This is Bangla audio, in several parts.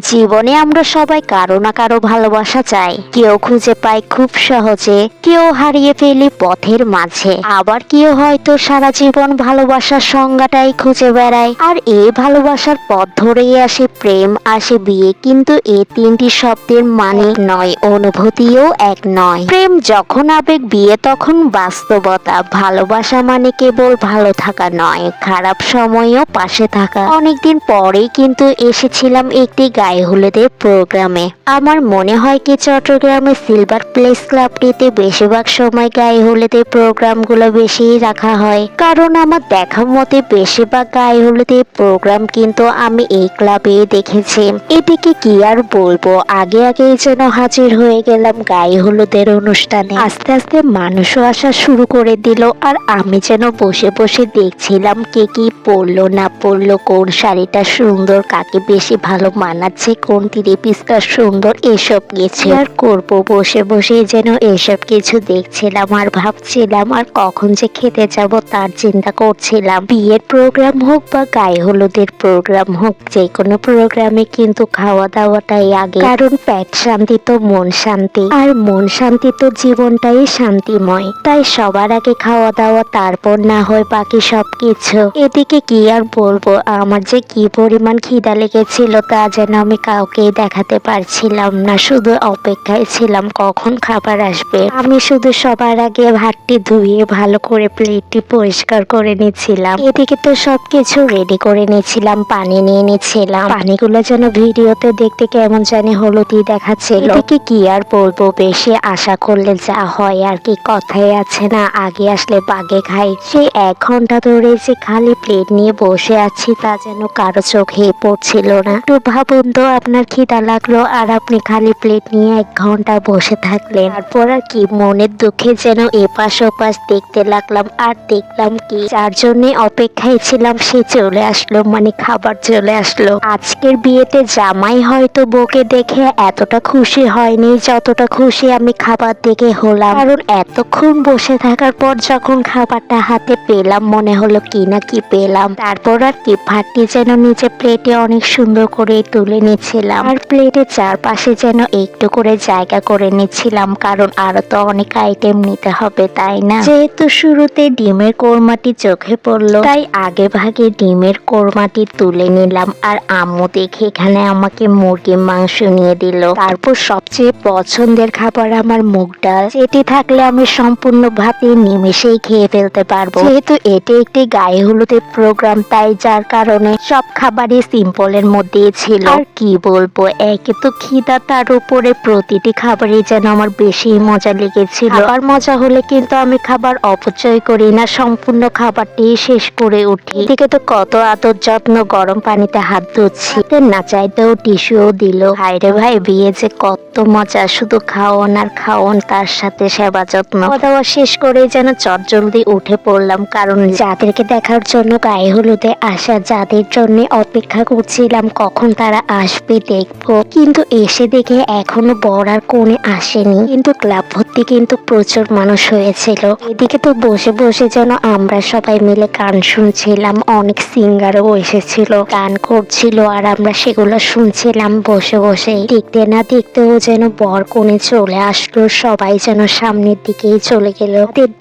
জীবনে আমরা সবাই কারও না কারও ভালোবাসা চাই। কেউ খুঁজে পায় খুব সহজে, কেউ হারিয়ে ফেলি পথের মাঝে। আবার কেউ হয়তো সারা জীবন ভালোবাসার সংজ্ঞাটাই খুঁজে বেড়ায়। আর এই ভালোবাসার পথ ধরেই আসে প্রেম, আসে বিয়ে। কিন্তু এই তিনটি শব্দের মানে নয়, অনুভূতিও এক নয়। প্রেম যখন আবেগ, বিয়ে তখন বাস্তবতা। ভালোবাসা মানে কেবল ভালো থাকা নয়, খারাপ সময়েও পাশে থাকা। অনেকদিন পরেই কিন্তু এসেছিলাম একটি গায়ে হলুদের প্রোগ্রামে। আমার মনে হয় কি চট্টগ্রামে সিলভার প্লেস ক্লাবটিতে বেশিরভাগ সময় গায়ে হলুদের প্রোগ্রামগুলো বেশি রাখা হয়। কারণ আমার দেখা মতে বেশিরভাগ গায়ে হলুদের প্রোগ্রাম কিন্তু আমি এই ক্লাবে দেখেছি। এদিকে কি আর বলব? আগে আগে যেন হাজির হয়ে গেলাম গায়ে হলুদের অনুষ্ঠানে। আস্তে আস্তে মানুষও আসা শুরু করে দিল আর আমি যেন বসে বসে দেখছিলাম কে কি পরলো না পরলো, কোন শাড়িটা সুন্দর, কাকে বেশি ভালো মানাচ্ছে। কোন থ্রি পিসটা সুন্দর এসব কিছু? আর করব বসে বসে যেন এসব কিছু দেখছিলাম আর ভাবছিলাম আর কখন যে খেতে যাব তার চিন্তা করছিলাম। বিয়ের প্রোগ্রাম হোক বা গায়ে হলুদের প্রোগ্রাম হোক, যে কোনো প্রোগ্রামে কিন্তু খাওয়া দাওয়াটাই আগে। কারণ পেট শান্তি তো মন শান্তি। আর মন শান্তি তো জীবনটাই শান্তিময়। তাই সবার আগে খাওয়া দাওয়া, তারপর না হয় বাকি সব কিছু। এদিকে কি আর বলব, আমার যে কি পরিমাণ খিদা লেগেছিল তা যেন আমি কাউকে দেখাতে পারছিলাম না, শুধু অপেক্ষায় ছিলাম কখন খাবার আসবে। আমি শুধু সবার আগে ভাতটি ধুয়ে ভালো করে প্লেটটি পরিষ্কার করে নিচ্ছিলাম এদিকে তো সবকিছু রেডি করে নিচ্ছিলাম পানি নিয়ে নিচ্ছিলাম পানিগুলো যেন ভিডিওতে দেখতে কেমন জানি হলুদই দেখাচ্ছিল। এদিকে কি আর বলব, বেশি আশা করলে যা হয় আর কি, কথাই আছে না, আগে আসলে বাগে খাই। সে এক ঘণ্টা ধরে যে খালি প্লেট নিয়ে বসে আছি তা যেন কারও চোখে পড়ছিল না। একটু ভাবুন তো আপনার খিদা লাগল আর আপনি খালি প্লেট নিয়ে এক ঘণ্টা বসে থাকলেন। তারপর আর কি, মনের দুঃখে যেন এপাশ ওপাশ দেখতে লাগলাম আর দেখলাম কি, যার জন্য অপেক্ষায় ছিলাম সে চলে আসলো মানে খাবার চলে আসলো। আজকের বিয়েতে জামাই হয়তো বউকে দেখে এতটা খুশি হয়নি, যতটা খুশি আমি খাবার দেখে হলাম। কারণ এতক্ষণ বসে থাকার পর যখন খাবারটা হাতে পেলাম, মনে হলো কি না কি পেলাম। তারপর আর কি, ভাতটি যেন নিচে প্লেটে অনেক সুন্দর করে তুলে নিচ্ছিলাম আর প্লেটের চারপাশে যেন একটু করে জায়গা করে নিচ্ছিলাম, কারণ আরও তো অনেক আইটেম নিতে হবে, তাই না? যেহেতু শুরুতে ডিমের কোরমাটি চোখে পড়ল, তাই আগে ভাগে ডিমের কোরমাটি তুলে নিলাম, আর আম্মু দেখে এখানে আমাকে মুরগির মাংস নিয়ে দিল। তারপর সবচেয়ে পছন্দের খাবার আমার মুগ ডাল। এটি থাকলে আমি সম্পূর্ণ ভাবে নিমেষেই খেয়ে ফেলতে পারব। যেহেতু এটি একটি গায়ে হলুদের প্রোগ্রাম তাই যার কারণে সব খাবারই সিম্পলের মধ্যেই ছিল। আর কি বলব? একে তো খিদা তার উপরে প্রতিটি খাবারই যেন আমার বেশি মজা লেগেছিল। খাবার মজা হলে কিন্তু আমি খাবার অপচয় করি না সম্পূর্ণ খাবারটি শেষ করে উঠি। এদিকে তো কত আদর যত্ন গরম পানিতে হাত ধুচ্ছি। না চাইতেও টিস্যুও দিল। হাইরে ভাই বিয়ে যে কত মজা শুধু খাওন আর খাওন তার সাথে সেবা যত্ন। খাওয়া শেষ করে যেন চটজলদি উঠে পড়লাম কারণ যাদেরকে দেখার জন্য গায়ে হলুদে আসা যাদের জন্য অপেক্ষা করছিলাম কখন তারা আসবে দেখব। কিন্তু এসে দেখে এখনও বর আর কোণে আসেনি। কিন্তু ক্লাব ভর্তি কিন্তু প্রচুর মানুষ হয়েছিল। এদিকে তো বসে বসে যেন আমরা সবাই মিলে গান শুনছিলাম। অনেক সিঙ্গারও এসেছিল, গান করছিল আর আমরা সেগুলো শুনছিলাম বসে বসে দেখতে না দেখতেও যেন বর কোণে চলে আসলো। সবাই যেন সামনের দিকেই চলে গেল।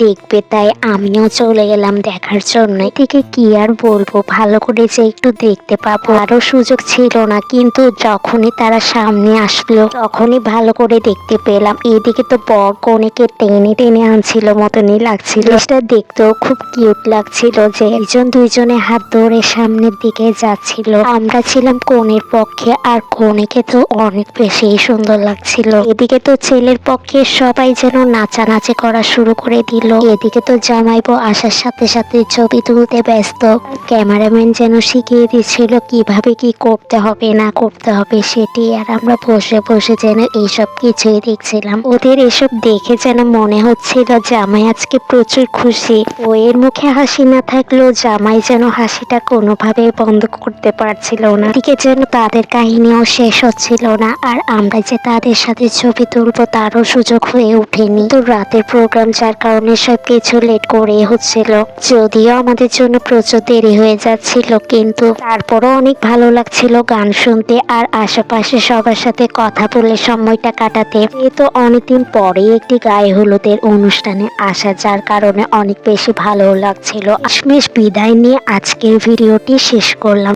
দেখবে তাই আমিও চলে গেলাম দেখার জন্য। এদিকে কি আর বলব? ভালো করে যে একটু দেখতে পাবো। আরও সুযোগ ছিল না, কিন্তু যখনই তারা সামনে আসলো, তখনই ভালো করে দেখতে পেলাম। এদিকে তো বর কনেকে টেনে টেনে আনছিল মতনই লাগছিল। এটা দেখতেও খুব কিউট লাগছিল যে একজন দুইজনে হাত ধরে সামনের দিকে যাচ্ছিল। আমরা ছিলাম কনের পক্ষে আর কনেকে তো অনেক বেশি সুন্দর লাগছিল। এদিকে তো ছেলের পক্ষে সবাই যেন নাচানাচি করা শুরু করে দিল। এদিকে তো জামাইবো আসার সাথে সাথে ছবি তুলতে ব্যস্ত। ক্যামেরাম্যান যেন শিখিয়ে দিচ্ছিল কীভাবে কি করতে হবে না করতে হবে সেটি। আর আমরা বসে বসে যেন এইসব কিছুই দেখছিলাম। ওদের এসব দেখে যেন মনে হচ্ছিল জামাই আজকে প্রচুর খুশি। ও এর মুখে হাসি না থাকলেও জামাই যেন হাসিটা কোনোভাবে বন্ধ করতে পারছিল না। এদিকে যেন তাদের কাহিনীও শেষ হচ্ছিল না। আর আমরা যে তাদের সাথে ছবি তুলবো তারও সুযোগ হয়ে ওঠেনি। তো রাতের প্রোগ্রাম যার কারণে সব কিছু লেট করে হচ্ছিল। যদিও আমাদের জন্য প্রচুর দেরি হয়ে যাচ্ছিল, কিন্তু তারপরও অনেক ভালো লাগছিল গান শুনতে। করতে আর আশেপাশে সবার সাথে কথা বলে সময়টা কাটাতে এ তো অনেকদিন পরে একটি গায়ে হলুদের অনুষ্ঠানে আসা, যার কারণে অনেক বেশি ভালো লাগছিল। আশমেশ বিদায় নিয়ে আজকের ভিডিওটি শেষ করলাম।